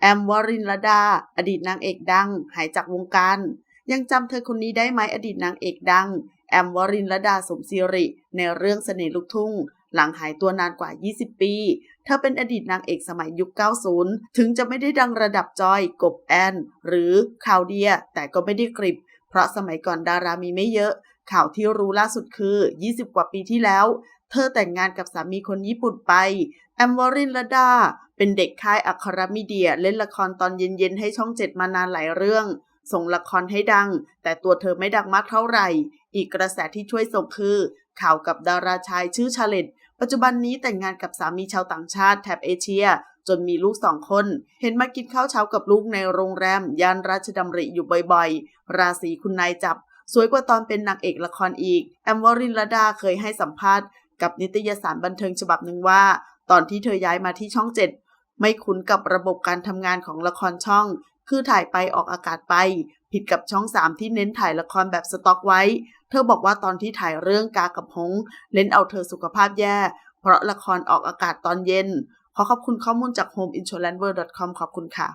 แอมวรินลดา อดีตนางเอกดัง หายจากวงการ ยังจำเธอคนนี้ได้ไหมอดีตนางเอกดัง แอมวรินลดาสมศิริ ในเรื่องเสน่ห์ลูกทุ่ง หลังหายตัวนานกว่า 20 ปี เธอเป็นอดีตนางเอกสมัยยุค 90 ถึงจะไม่ได้ดังระดับจอย กบแอน หรือคาวเดีย แต่ก็ไม่ได้กริบ เพราะสมัยก่อนดารามีไม่เยอะ ข่าวที่รู้ล่าสุดคือ 20 กว่าปีที่แล้ว เธอแต่งงานกับสามีคนญี่ปุ่นไป แอมวรินลดา เป็นเด็กค่ายอัครมีเดียเล่นละครตอนเย็นๆให้ช่องเจ็ดมานานหลายเรื่อง ส่งละครให้ดัง แต่ตัวเธอไม่ดังมากเท่าไหร่ อีกกระแสที่ช่วยส่งคือ ข่าวกับดาราชายชื่อชาเลตปัจจุบันนี้แต่งงานกับสามีชาวต่างชาติแถบเอเชีย จนมีลูกสองคน เห็นมากินข้าวเช้ากับลูกในโรงแรมย่านราชดำริอยู่บ่อยๆ ราศีคุณนายจับ สวยกว่าตอนเป็นนางเอกละครอีก แอมวรินลดาเคยให้สัมภาษณ์ กับนิตยสารบันเทิงฉบับหนึ่งว่า ตอนที่เธอย้ายมาที่ช่องเจ็ด ไม่คุ้นกับระบบการทำงานของละครช่อง คือถ่ายไปออกอากาศไป ผิดกับช่องสามที่เน้นถ่ายละครแบบสต็อกไว้ เธอบอกว่าตอนที่ถ่ายเรื่องกากับหงเล่นเอาเธอสุขภาพแย่ เพราะละครออกอากาศตอนเย็น ขอขอบคุณข้อมูลจาก homeinsuranceworld.com ขอบคุณค่ะ